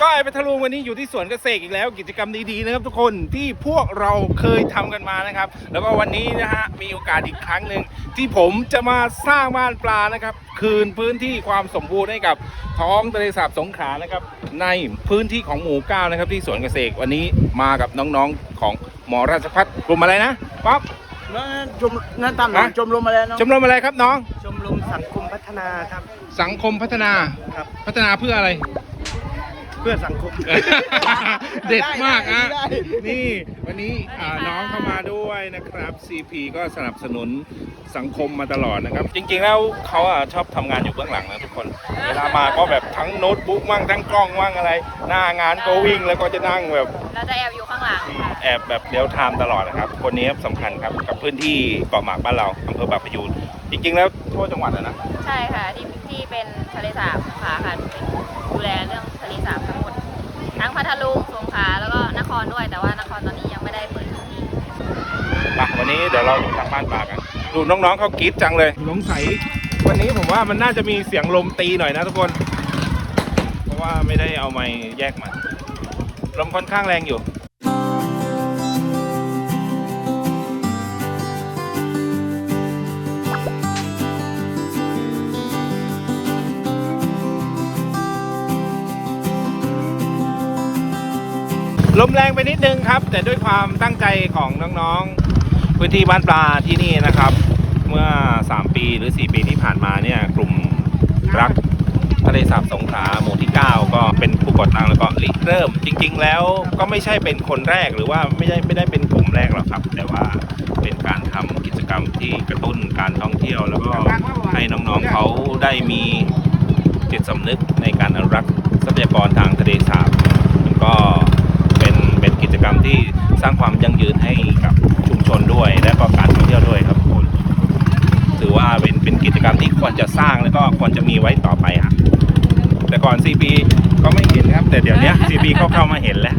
ก็ไอพัทลุงวันนี้อยู่ที่สวนเกษตรอีกแล้ว กิจกรรมดีๆนะครับ ทุกคนที่พวกเราเคยทำกันมานะครับ แล้วก็วันนี้นะฮะมีโอกาสอีกครั้งหนึ่งที่ผมจะมาสร้างบ้านปลานะครับ คืนพื้นที่ความสมบูรณ์ให้กับท้องทะเลสาบสงขลานะครับ ในพื้นที่ของหมู่เก้านะครับ ที่สวนเกษตรวันนี้มากับน้องๆของหมอราชพัฒกลุ่มอะไรนะป๊อปนั่นชมนั่นตามหลังฮะชมรมอะไรน้องชมรมอะไรครับน้อง ชมรมสังคมพัฒนาครับ สังคมพัฒนาครับพัฒนาเพื่ออะไรเพื่อสังคม เด็ดมากได้อะได้ได้ นี่วันนี้อ่าน้องเข้ามาด้วยนะครับ CP ก็สนับสนุนสังคมมาตลอดนะครับ จริง ๆ แล้วเขาอะชอบทำงานอยู่เบื้องหลังนะทุกคน เวลามาก็แบบทั้งโน้ตบุ๊กมั่งทั้งกล้องมั่งอะไร หน้างานก็วิ่งแล้วก็จะนั่งแบบ เราจะแอบอยู่ข้างหลังค่ะแอบแบบเลี้ยวไทม์ตลอดนะครับ คนนี้สำคัญครับกับพื้นที่เกาะหมากบ้านเราอำเภอบางปะยูนจริงๆแล้วทั่วจังหวัดอะนะ ใช่ค่ะที่ที่เป็นทะเลสาบสงขลาค่ะ เดี๋ยวเราทางบ้านป่ากันดูน้องๆเขากรี๊ดจังเลยสงสัยวันนี้ผมว่ามันน่าจะมีเสียงลมตีหน่อยนะทุกคน เพราะว่าไม่ได้เอาไม้แยกมาลมค่อนข้างแรงอยู่ลมแรงไปนิดนึงครับ แต่ด้วยความตั้งใจของน้องๆ พื้นที่บ้านปลาที่นี่นะครับ เมื่อ 3 ปีหรือ 4 ปีที่ผ่านมาเนี่ยกลุ่มรักทะเลสาบสงขลาหมู่ที่ 9 ก็เป็นผู้ก่อตั้งแล้วก็ริเริ่ม จริง ๆ แล้วก็ไม่ใช่เป็นคนแรกหรือว่าไม่ใช่ไม่ได้เป็นกลุ่มแรกหรอกครับ แต่ว่าเป็นการทำกิจกรรมที่กระตุ้นการท่องเที่ยว แล้วก็ให้น้องๆเขาได้มีจิตสำนึกในการอนุรักษ์ทรัพยากรทางทะเลสาบมันก็ กิจกรรมที่สร้างความยั่งยืนให้กับชุมชนด้วย และก็การท่องเที่ยวด้วยครับทุกคนถือว่าเป็นเป็นกิจกรรมที่ควรจะสร้างแล้วก็ควรจะมีไว้ต่อไปครับแต่ก่อน CP ก็ไม่เห็นครับ แต่เดี๋ยวนี้ CP เขาเข้ามาเห็นแล้ว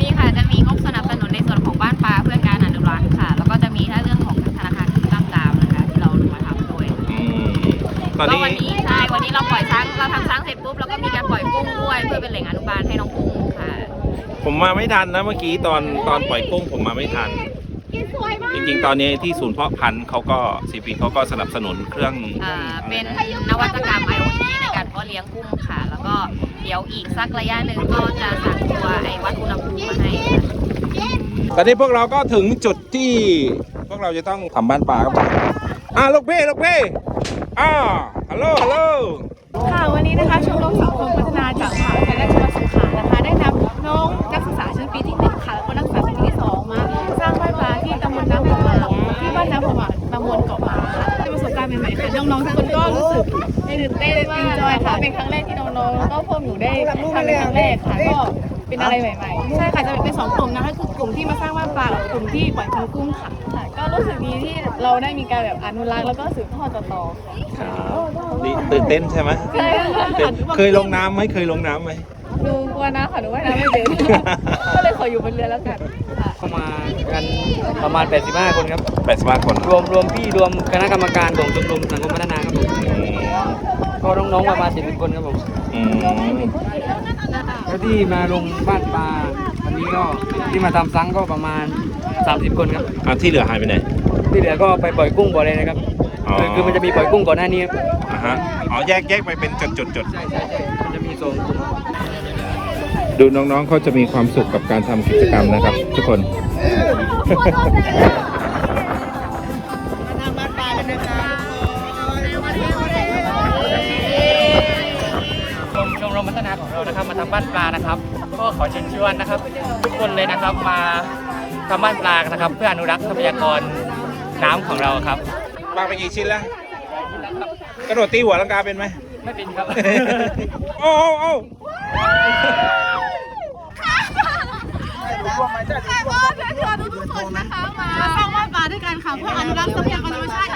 มีค่ะจะมีงบสนับสนุนในส่วนของบ้านปลาเพื่อการอนุรักษ์ค่ะ แล้วก็จะมีถ้าเรื่องของธนาคารกำกามนะคะที่เราลงมาทำด้วยอืมตอนก็นี้วันนี้ใช่วันนี้เราปล่อยช้างเราทำช้างเสร็จปุ๊บเราก็มีการปล่อยกุ้งด้วย เพื่อเป็นแหล่งอนุบาลให้น้องกุ้งค่ะ ผมมาไม่ทันนะเมื่อกี้ตอนตอนปล่อยกุ้งผมมาไม่ทันจริงๆ ตอนนี้ที่ศูนย์เพาะพันธุ์เขาก็ CP เขาก็สนับสนุนเครื่องอ่าเป็นนวัตกรรม IoT ในการเพาะเลี้ยงกุ้งค่ะ แล้วก็เดี๋ยวอีกสักระยะหนึ่งก็จะสั่งตัวไอ้วัดอุณหภูมิมาให้ค่ะ ตอนนี้พวกเราก็ถึงจุดที่พวกเราจะต้องทำบ้านปลาครับอ่าลูกพี่ลูกพี่อ่าฮัลโหลฮัลโหล ค่ะวันนี้นะคะชมรมสังคมพัฒนาจากมหาวิทยาลัยราชภัฏสงขลานะคะ ได้นำน้องนักศึกษาชั้นปีที่หนึ่งค่ะแล้วก็นักศึกษาชั้นปีที่สองมา สร้างบ้านปลาที่ตำบลน้ำผมาที่บ้านน้ำผมาตำบลเกาะหมาค่ะเป็นประสบการณ์ใหม่ๆค่ะน้องๆทุกคนก็รู้สึกตื่นเต้นมากจอยค่ะเป็นครั้งแรกที่น้องๆแล้วก็พวกหนูได้ทำเป็นครั้งแรกค่ะก็เป็นอะไรใหม่ๆใช่ค่ะจะเป็นสองกลุ่มนะคะคือกลุ่มที่มาสร้างบ้านปลากับกลุ่มที่ปล่อยพันธุ์กุ้งค่ะค่ะ ก็รู้สึกดีที่เราได้มีการแบบอนุรักษ์แล้วก็สืบทอดต่อๆค่ะดีตื่นเต้นใช่ไหมใช่ค่ะตื่นเคยลงน้ำไหมเคยลงน้ำไหม หนูกลัวนะค่ะหนูว่ายน้ำไม่เป็นก็เลยขออยู่บนเรือแล้วกันค่ะเข้ามากันประมาณ 85 คนครับแปดสิบห้าคนรวมรวมพี่รวมคณะกรรมการของชมรมสังคมพัฒนาครับผมก็น้องๆประมาณ70คนครับผมอืมแล้วที่มาลงบ้านปลาวันนี้ก็ที่มาทำซังก็ประมาณ 30คนครับอะที่เหลือหายไปไหน ที่เหลือก็ไปปล่อยกุ้งบ่อเลยนะครับอ๋อ คือคือมันจะมีปล่อยกุ้งก่อนหน้านี้ครับอ่าฮะอ๋อแยกแยกไปเป็นจุดจุดจุด ใช่ใช่ใช่มันจะมีโซนกลุ่ม ดูน้องๆเขาจะมีความสุขกับการทำกิจกรรมนะครับ ทุกคน ชมชมรมพัฒนาของเรานะครับมาทำบ้านปลานะครับ ก็ขอเชิญชวนนะครับ ทุกคนเลยนะครับมา ทำบ้านปลากันนะครับ เพื่ออนุรักษ์ทรัพยากรน้ำของเราครับ วางไปกี่ชิ้นแล้ว กระโดดตีหัวลังกาเป็นไหม ไม่เป็นครับ โอ้โอ้โอ้ค่ะก็เชิญชวนทุกๆคนนะคะมาสร้างบ้านปลาด้วยกันค่ะเพื่ออนุรักษ์ทรัพยากรธรรมชาติ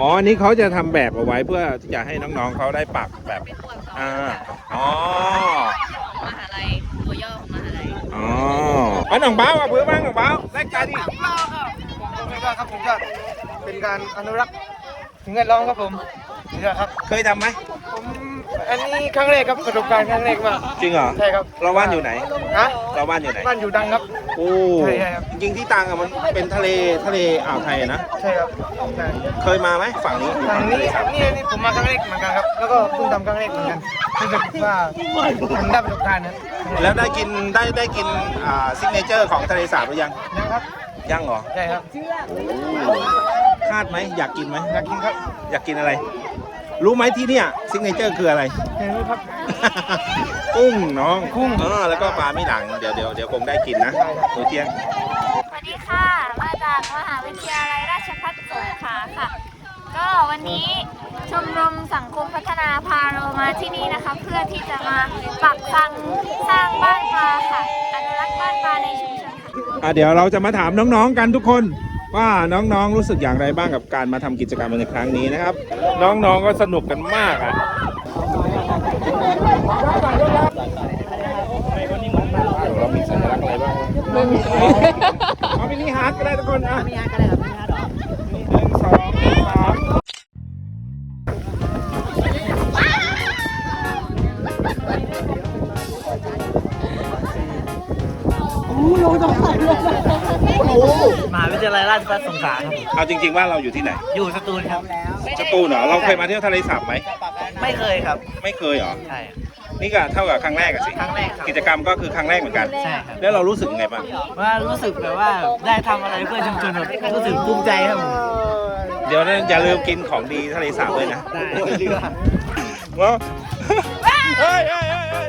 อ๋ออันนี้เขาจะทำแบบเอาไว้เพื่อที่จะให้น้องๆเขาได้ปักแบบอ่าอ๋อ มหาลัยตัวย่อของมหาลัยอ๋ออ๋อหนองบ้าวอะเพื่อนบ้างหนองบ้าวแรกใจดิผมก็ครับผมก็เป็นการอนุรักษ์สิ่งแวดล้อมครับผมนี่ครับเคยทำไหมผมอันนี้ครั้งแรกครับประสบการณ์ครั้งแรกมากจริงเหรอใช่ครับเราบ้านอยู่ไหนฮะเราบ้านอยู่ไหน บ้านอยู่ดังครับ โอ้ใช่ใช่ครับ จริงๆที่ตังอะมันเป็นทะเลทะเลอ่าวไทยอะนะ ใช่ครับใช่เคยมาไหมฝั่งนี้ทางนี้นี่นี่ผมมาครั้งแรกเหมือนกันครับ แล้วก็เพิ่งทำครั้งแรกเหมือนกันรู้สึกว่ามันได้ประสบการณ์นะแล้วได้กินได้ได้กินอ่าซิกเนเจอร์ของทะเลสาบหรือยังนะครับยังเหรอใช่ครับคาดไหมอยากกินไหมอยากกินครับ อยากกินอะไร รู้ไหมที่เนี่ยซิกเนเจอร์คืออะไร เห็นไหมครับ กุ้งน้องกุ้ง เออแล้วก็ปลาไม่หลังเดี๋ยวเดี๋ยวเดี๋ยวคงได้กินนะได้ครับหนูเที่ยง สวัสดีค่ะ มาจากมหาวิทยาลัยราชภัฏสงขลาค่ะ ก็วันนี้ชมรมสังคมพัฒนาพาเรามาที่นี่นะคะ เพื่อที่จะมาปักฟังสร้างบ้านปลาค่ะ อนุรักษ์บ้านปลาในชุมชนค่ะ อะเดี๋ยวเราจะมาถามน้องๆกันทุกคน ว่าน้องๆรู้สึกอย่างไรบ้างกับการมาทำกิจกรรมในครั้งนี้นะครับ น้องๆก็สนุกกันมากอะเรามีสัญลักษณ์อะไรบ้างเอามินิฮาร์ดก็ได้ทุกคนอะมินิฮาร์ดก็ได้ครับ ทยาลัยราชภัฏสงขลาครับเอาจริง ๆ ว่าเราอยู่ที่ไหนอยู่สตูลครับ สตูลเหรอเราเคยมาเที่ยวทะเลสาบไหมไม่เคยครับไม่เคยเหรอใช่ นี่ก็เท่ากับครั้งแรกอะสิครั้งแรกครับ กิจกรรมก็คือครั้งแรกเหมือนกัน ใช่ครับแล้วเรารู้สึกยังไงบ้างว่ารู้สึกแบบว่าได้ทำอะไรเพื่อชุมชนแบบรู้สึกภูมิใจครับผมเดี๋ยวนะอย่าลืมกินของดีทะเลสาบด้วยนะได้ว้าวเฮ้ยเฮ้ยเฮ้ยเฮ้ย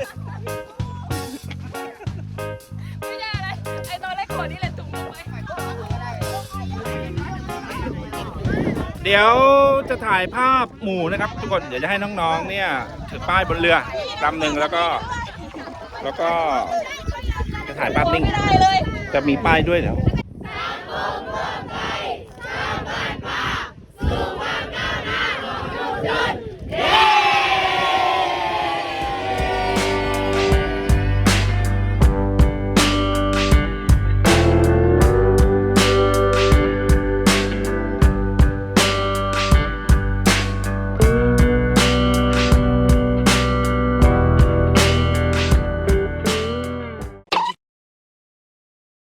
เดี๋ยวจะถ่ายภาพหมู่นะครับ ทุกคนเดี๋ยวจะให้น้องๆเนี่ยถือป้ายบนเรือลำหนึ่งแล้วก็ แล้วก็จะถ่ายภาพนิ่ง จะมีป้ายด้วยเดี๋ยว